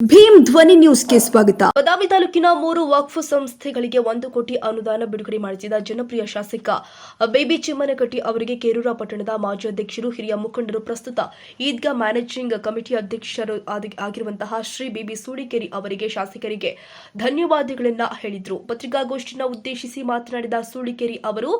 ಭೀಮ್ ಧ್ವನಿ ನ್ಯೂಸ್ಗೆ ಸ್ವಾಗತ. ಬದಾಮಿ ತಾಲೂಕಿನ ಮೂರು ವಕ್ಫ್ ಸಂಸ್ಥೆಗಳಿಗೆ ಒಂದು ಕೋಟಿ ಅನುದಾನ ಬಿಡುಗಡೆ ಮಾಡಿಸಿದ ಜನಪ್ರಿಯ ಶಾಸಕ ಬೇಬಿ ಚಿಮ್ಮನಕಟ್ಟಿ ಅವರಿಗೆ ಕೇರೂರ ಪಟ್ಟಣದ ಮಾಜಿ ಅಧ್ಯಕ್ಷರು, ಹಿರಿಯ ಮುಖಂಡರು, ಪ್ರಸ್ತುತ ಈದ್ಗಾ ಮ್ಯಾನೇಜಿಂಗ್ ಕಮಿಟಿ ಅಧ್ಯಕ್ಷರು ಆಗಿರುವಂತಹ ಶ್ರೀ ಬಿಬಿ ಸೂಡಿಕೇರಿ ಅವರಿಗೆ ಶಾಸಕರಿಗೆ ಧನ್ಯವಾದಗಳನ್ನ ಹೇಳಿದ್ರು. ಪತ್ರಿಕಾಗೋಷ್ಠಿಯನ್ನು ಉದ್ದೇಶಿಸಿ ಮಾತನಾಡಿದ ಸೂಳಿಕೇರಿ ಅವರು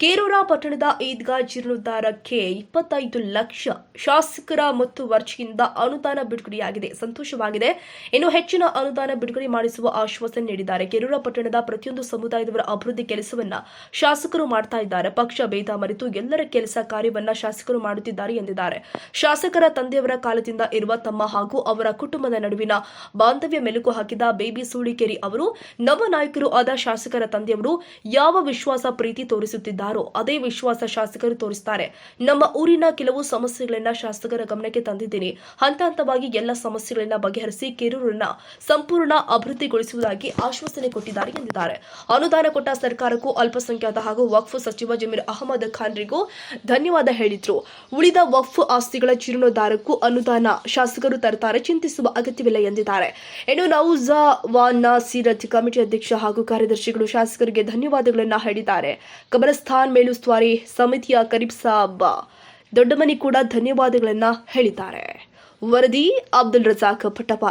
ಕೇರೂರ ಪಟ್ಟಣದ ಈದ್ಗಾ ಜೀರ್ಣೋದ್ಧಾರಕ್ಕೆ ಇಪ್ಪತ್ತೈದು ಲಕ್ಷ ಶಾಸಕರ ಮತ್ತು ವರ್ಜಿಯಿಂದ ಅನುದಾನ ಬಿಡುಗಡೆಯಾಗಿದೆ. ಸಂತೋಷವಾಗಿದೆ. ಇನ್ನು ಹೆಚ್ಚಿನ ಅನುದಾನ ಬಿಡುಗಡೆ ಮಾಡಿಸುವ ಆಶ್ವಾಸನೆ ನೀಡಿದ್ದಾರೆ. ಕೇರೂರ ಪಟ್ಟಣದ ಪ್ರತಿಯೊಂದು ಸಮುದಾಯದವರ ಅಭಿವೃದ್ಧಿ ಕೆಲಸವನ್ನ ಶಾಸಕರು ಮಾಡ್ತಾ ಇದ್ದಾರೆ. ಪಕ್ಷ ಭೇದ ಮರೆತು ಎಲ್ಲರ ಕೆಲಸ ಕಾರ್ಯವನ್ನ ಶಾಸಕರು ಮಾಡುತ್ತಿದ್ದಾರೆ ಎಂದಿದ್ದಾರೆ. ಶಾಸಕರ ತಂದೆಯವರ ಕಾಲದಿಂದ ಇರುವ ತಮ್ಮ ಹಾಗೂ ಅವರ ಕುಟುಂಬದ ನಡುವಿನ ಬಾಂಧವ್ಯ ಮೆಲುಕು ಹಾಕಿದ ಬೇಬಿ ಸೂಳಿಕೇರಿ ಅವರು ನವ ನಾಯಕರು ಆದ ಶಾಸಕರ ತಂದೆಯವರು ಯಾವ ವಿಶ್ವಾಸ, ಪ್ರೀತಿ ತೋರಿಸುತ್ತಿದ್ದಾರೋ? ಅದೇ ವಿಶ್ವಾಸ ಶಾಸಕರು ತೋರಿಸುತ್ತಾರೆ ನಮ್ಮ ಊರಿನ ಕೆಲವು ಸಮಸ್ಯೆಗಳನ್ನ ಶಾಸಕರ ಗಮನಕ್ಕೆ ತಂದಿದ್ದೀನಿ. ಹಂತ ಹಂತವಾಗಿ ಎಲ್ಲ ಸಮಸ್ಯೆಗಳನ್ನ ಬಗೆಹರಿಸಿ ಕೆರೂರನ್ನ ಸಂಪೂರ್ಣ ಅಭಿವೃದ್ಧಿಗೊಳಿಸುವುದಾಗಿ ಆಶ್ವಾಸನೆ ಕೊಟ್ಟಿದ್ದಾರೆ ಎಂದಿದ್ದಾರೆ. ಅನುದಾನ ಕೊಟ್ಟ ಸರ್ಕಾರಕ್ಕೂ ಅಲ್ಪಸಂಖ್ಯಾತ ಹಾಗೂ ವಕ್ಫ್ ಸಚಿವ ಜಮೀರ್ ಅಹಮದ್ ಖಾನ್ರಿಗೂ ಧನ್ಯವಾದ ಹೇಳಿದ್ರು. ಉಳಿದ ವಕ್ಫ್ ಆಸ್ತಿಗಳ ಜೀರ್ಣೋದ್ಧಾರಕ್ಕೂ ಅನುದಾನ ಶಾಸಕರು ತರ್ತಾರೆ ಚಿಂತಿಸುವ ಅಗತ್ಯವಿಲ್ಲ ಎಂದಿದ್ದಾರೆ. ಇನ್ನು ನೌಜಾವಾನ್ ಸೀರತ್ ಕಮಿಟಿ ಅಧ್ಯಕ್ಷ ಹಾಗೂ ಕಾರ್ಯದರ್ಶಿಗಳು ಶಾಸಕರಿಗೆ ಧನ್ಯವಾದಗಳನ್ನ ಹೇಳಿದ್ದಾರೆ. ಕಬರಸ್ಥಾನ್ ಮೇಲುಸ್ತುವಾರಿ ಸಮಿತಿಯ ಕರೀಬ್ ಸಾಬ್. ದೊಡ್ಡಮನಿ ಕೂಡ ಧನ್ಯವಾದಗಳನ್ನ ಹೇಳಿದ್ದಾರೆ. ವರದಿ ಅಬ್ದುಲ್ ರಜಾಕ್ ಪಟ್ಟಪ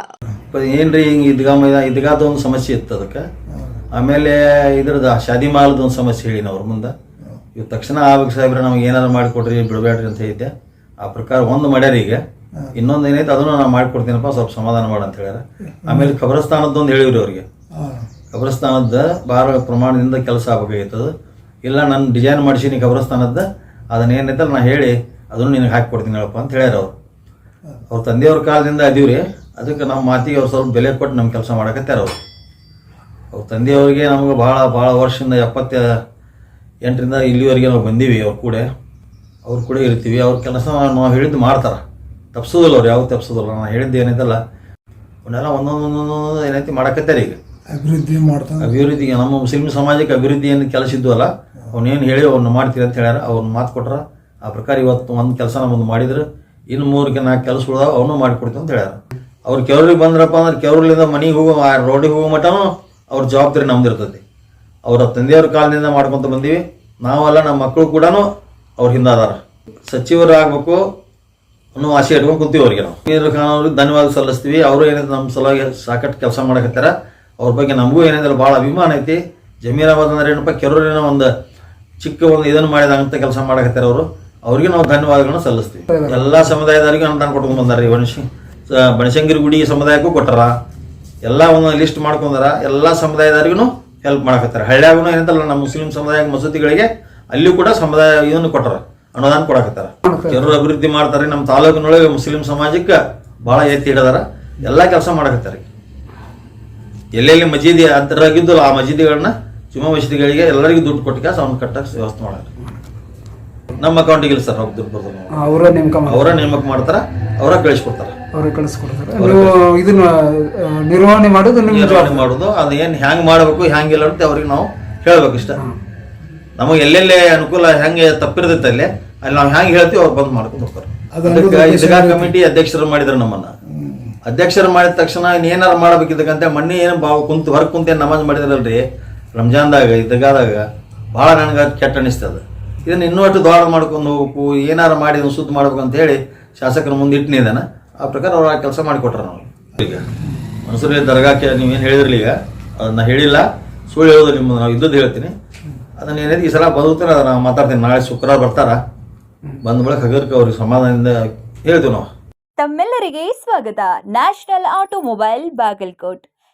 ಪ- ಏನ್ರಿ ಹಿಂಗೆ ಇದ್ಗಾ ಇದ್ಗಾದ ಒಂದು ಸಮಸ್ಯೆ ಇತ್ತು ಅದಕ್ಕೆ? ಆಮೇಲೆ ಇದ್ರದ ಶಾದಿ ಮಾಲದ ಒಂದು ಸಮಸ್ಯೆ ಹೇಳಿ ಅವ್ರ ಮುಂದೆ. ಇವ್ ತಕ್ಷಣ ಆಗ್ಬೇಕು ಸಾಹೇಬ್ರೆ ನಮ್ಗೆ ಏನಾದ್ರು ಮಾಡಿಕೊಡ್ರಿ ಬಿಡಬೇಡ್ರಿ ಅಂತ ಹೇಳಿದ್ದೆ. ಆ ಪ್ರಕಾರ ಒಂದು ಮಾಡ್ಯಾರ ಈಗ. ಇನ್ನೊಂದು ಏನೈತೆ ಅದನ್ನು ನಾನು ಮಾಡಿಕೊಡ್ತೀನಪ್ಪ ಸ್ವಲ್ಪ ಸಮಾಧಾನ ಮಾಡು ಅಂತ ಹೇಳ್ಯಾರ. ಆಮೇಲೆ ಖಬರಸ್ಥಾನದ್ದು ಒಂದು ಹೇಳಿವ್ರಿ ಅವ್ರಿಗೆ. ಖಬರಸ್ಥಾನದ ಭಾರ ಪ್ರಮಾಣದಿಂದ ಕೆಲಸ ಆಗ್ಬೇಕಾಗಿತ್ತದು. ಇಲ್ಲ, ನಾನು ಡಿಸೈನ್ ಮಾಡಿಸೀನಿ ಕಬ್ರಸ್ತಾನದ್ದು ಅದನ್ನ ನಾನು ಹೇಳಿ, ಅದನ್ನು ನಿನಗೆ ಹಾಕಿ ಕೊಡ್ತೀನಿ ಹೇಳಪ್ಪ ಅಂತ ಹೇಳ್ಯಾರ ಅವ್ರು. ಅವ್ರ ತಂದೆಯವ್ರ ಕಾಲದಿಂದ ಅದೀವ್ರಿ, ಅದಕ್ಕೆ ನಮ್ಮ ಮಾತಿಗೆ ಅವ್ರು ಸ್ವಲ್ಪ ಬೆಲೆ ಕೊಟ್ಟು ನಮ್ಮ ಕೆಲಸ ಮಾಡಕತ್ತಾರ ಅವರು. ಅವ್ರ ತಂದೆಯವ್ರಿಗೆ ನಮ್ಗೆ ಭಾಳ ಭಾಳ ವರ್ಷದಿಂದ ಎಪ್ಪತ್ತ ಎಂಟರಿಂದ ಇಲ್ಲಿವರೆಗೆ ನಾವು ಬಂದೀವಿ ಅವ್ರ ಕೂಡ. ಅವ್ರ ಕೂಡ ಇರ್ತೀವಿ, ಅವ್ರ ಕೆಲಸ ನಾವು ಹೇಳಿದ್ದು ಮಾಡ್ತಾರೆ. ತಪ್ಸೋದಿಲ್ಲ ಅವ್ರು ಯಾವ ತಪ್ಸೋದಿಲ್ಲ. ನಾನು ಹೇಳಿದ್ದು ಏನೈತಲ್ಲ ಅವನ್ನೆಲ್ಲ ಒಂದೊಂದು ಒಂದೊಂದು ಏನೈತಿ ಮಾಡಕತ್ತಾರೆ ಈಗ ಅಭಿವೃದ್ಧಿ ಮಾಡ್ತಾರೆ ಅಭಿವೃದ್ಧಿಗೆ ನಮ್ಮ ಮುಸ್ಲಿಂ ಸಮಾಜಕ್ಕೆ ಅಭಿವೃದ್ಧಿ ಏನು ಕೆಲಸ ಇದ್ವಲ್ಲ ಅವನೇನು ಹೇಳಿ ಅವ್ರನ್ನ ಮಾಡ್ತೀರಿ ಅಂತ ಹೇಳ್ಯಾರ ಅವ್ರನ್ನ ಮಾತು ಕೊಟ್ರ, ಆ ಪ್ರಕಾರ ಇವತ್ತು ಒಂದು ಕೆಲಸ ನಮ್ಮದು ಮಾಡಿದ್ರೆ ಇನ್ನು ಮೂರಕ್ಕೆ ನಾಲ್ಕು ಕೆಲಸ ಅವನು ಮಾಡಿಕೊಡ್ತೀವಿ ಅಂತ ಹೇಳ್ಯಾರ. ಅವ್ರು ಕೆಲವ್ರಿಗೆ ಬಂದ್ರಪ್ಪ ಅಂದ್ರೆ ಕೆಲವ್ರಲ್ಲಿಂದ ಮನೆಗೆ ಹೋಗೋ, ಆ ರೋಡಿಗೆ ಹೋಗೋ ಮಟನೂ ಅವ್ರ ಜವಾಬ್ದಾರಿ ನಮ್ದು ಇರ್ತೈತಿ. ಅವರ ತಂದೆಯವ್ರ ಕಾಲದಿಂದ ಮಾಡ್ಕೊತ ಬಂದೀವಿ. ನಾವೆಲ್ಲ ನಮ್ಮ ಮಕ್ಕಳು ಕೂಡ ಅವ್ರ ಹಿಂದೆ ಸಚಿವರಾಗಬೇಕು ಅನ್ನೋ ಆಸೆ ಇಟ್ಕೊಂಡು ಕುಂತೀವಿ ಅವ್ರಿಗೆ ನಾವು. ಖಾನ್ ಅವ್ರಿಗೆ ಧನ್ಯವಾದ ಸಲ್ಲಿಸ್ತೀವಿ. ಅವರು ಏನಿದೆ ನಮ್ಮ ಸಲುವಾಗಿ ಸಾಕಷ್ಟು ಕೆಲಸ ಮಾಡಕತ್ತಾರ ಅವ್ರ ಬಗ್ಗೆ ನಮಗೂ ಏನಿದೆ ಭಾಳ ಅಭಿಮಾನ ಐತಿ. ಜಮೀರಾಬಾದ್ ಅಂದ್ರೆ ಏನಪ್ಪ ಕೆರೂರಿನ ಒಂದು ಚಿಕ್ಕ ಒಂದು ಇದನ್ನು ಮಾಡಿದಂತ ಕೆಲಸ ಮಾಡಕತ್ತಾರ ಅವರು. ಅವ್ರಿಗೆ ನಾವು ಧನ್ಯವಾದಗಳನ್ನ ಸಲ್ಲಿಸ್ತೀವಿ. ಎಲ್ಲ ಸಮುದಾಯದವರಿಗೂ ಅನುದಾನ ಕೊಟ್ಕೊಂಡು ಬಂದಾರ ಬಣಶಿ ಬನಶಂಕರಿ ಗುಡಿ ಸಮುದಾಯಕ್ಕೂ ಕೊಟ್ಟಾರ. ಎಲ್ಲ ಒಂದು ಲಿಸ್ಟ್ ಮಾಡ್ಕೊಂಡಾರ. ಎಲ್ಲ ಸಮುದಾಯದವರಿಗೂ ಹೆಲ್ಪ್ ಮಾಡಕತ್ತಾರ. ಹಳ್ಳಿಯಾಗೂ ಏನಂತಲ್ಲ, ನಮ್ಮ ಮುಸ್ಲಿಂ ಸಮುದಾಯ ಮಸೂದಿಗಳಿಗೆ ಅಲ್ಲಿಯೂ ಕೂಡ ಸಮುದಾಯ ಇದನ್ನು ಕೊಟ್ಟಾರ. ಅನುದಾನ ಕೊಡಕತ್ತಾರ. ಜನರು ಅಭಿವೃದ್ಧಿ ಮಾಡ್ತಾರೆ, ನಮ್ಮ ತಾಲೂಕಿನೊಳಗೆ ಮುಸ್ಲಿಂ ಸಮಾಜಕ್ಕೆ ಬಹಳ ಎತ್ತಿ ಹಿಡದಾರ. ಎಲ್ಲ ಕೆಲಸ ಮಾಡಕತ್ತಾರೆ. ಎಲ್ಲೆಲ್ಲಿ ಮಸೀದಿ ಅಂತರಾಗಿದ್ದು ಆ ಮಸೀದಿಗಳನ್ನ ಮಸೀದಿಗಳಿಗೆ ಎಲ್ಲರಿಗೂ ದುಡ್ಡು ಕೊಟ್ಟು ಕಾಸು ಅವ್ನ ಕಟ್ಟಕ್ಕೆ ವ್ಯವಸ್ಥೆ ಮಾಡಿ ನಮ್ಮ ಅಕೌಂಟಿಗೆ ಇಲ್ಲ ಸರ್ ದುಡ್ಡು ಬರ್ತದೆ ಅವರ ನೇಮಕ ಮಾಡಿ ಅವರ ನೇಮಕ ಮಾಡ್ತಾರ ಅವರ ಕಳಿಸ್ಕೊಡ್ತಾರ. ಅವರ ಕಳಿಸ್ಕೊಡ್ತಾರೆ. ನೀವು ಇದನ್ನ ಆ, ನಿರ್ವಹಣೆ ಮಾಡೋದು ನಿಮ್ಮ ನಿರ್ವಹಣೆ ಮಾಡೋದು ಅದು ಏನು ಹ್ಯಾಂಗ್ ಮಾಡಬೇಕು ಹ್ಯಾಂಗಿಲ್ಲ ಅಂತ ಅವ್ರಿಗೆ ನಾವು ಹೇಳಬೇಕು ಇಷ್ಟ. ನಮಗೆ ಎಲ್ಲೆಲ್ಲಿ ಅನುಕೂಲ ಹೆಂಗೆ ತಪ್ಪಿರ್ತೈತೆ ಅಲ್ಲಿ ಅಲ್ಲಿ ನಾವು ಹೆಂಗೆ ಹೇಳ್ತೀವಿ ಅವ್ರು ಬಂದ್ ಮಾಡ್ಕೊಂಡು ಹೋಗ್ತಾರೆ. ಅದು ಅದಕ್ಕೆ ಇದಕ್ಕ ಕಮಿಟಿ ಅಧ್ಯಕ್ಷರು ಮಾಡಿದ್ರು ನಮ್ಮನ್ನ. ಅಧ್ಯಕ್ಷರು ಮಾಡಿದ ತಕ್ಷಣ ಏನಾರು ಮಾಡ್ಬೇಕು ಇದಕ್ಕಂತೆ ಮಣ್ಣಿ ಏನು ಬಾವು ಕುಂತು ಹೊರಗೆ ಕುಂತ ನಮಾಜ್ ಮಾಡಿದ್ರಲ್ರಿ ರಂಜಾನ್ದಾಗ ಇದ್ದಾಗ ಭಾಳ ನನಗೆ ಕೆಟ್ಟ ಅನಿಸ್ತದ. ಇದನ್ನು ಇನ್ನೂ ಅಷ್ಟು ದೊಡ್ಡ ಮಾಡ್ಕೊಂಡು ಹೋಗ್ಬೇಕು, ಏನಾರು ಮಾಡಿ ಸುದ್ದಿ ಮಾಡ್ಬೇಕು ಅಂತ ಹೇಳಿ ಶಾಸಕರ ಮುಂದೆ ಇಟ್ಟಿನಿದ್ದಾನೆ ಆ ಪ್ರಕಾರ ಅವ್ರು ಕೆಲಸ ಮಾಡಿಕೊಟ್ರ ನಾವು ಈಗ ಮನ್ಸೂರಿ ದರ್ಗಾಕ್ಕೆ ನೀವೇನು ಹೇಳಿದ್ರಲ್ಲ ಈಗ? ಅದನ್ನ ಹೇಳಿಲ್ಲ. ಸುಳ್ಳು ಹೇಳೋದು ನಿಮ್ಮ ನಾವು ಇದ್ದದ್ದು ಹೇಳ್ತೀನಿ. ಅದನ್ನ ಏನಿದೆ ಈ ಸಲ ಬದುಕ್ತಾರೆ ನಾವು ಮಾತಾಡ್ತೀನಿ. ನಾಳೆ ಶುಕ್ರವಾರ ಬರ್ತಾರ. ಬಂದ ಬಳಿಕ ಹಗರ್ಕ ಅವ್ರಿಗೆ ಸಮಾಧಾನದಿಂದ ಹೇಳ್ತೀವಿ ನಾವು. ತಮ್ಮೆಲ್ಲರಿಗೆ ಸ್ವಾಗತ. National automobile Bagalkot.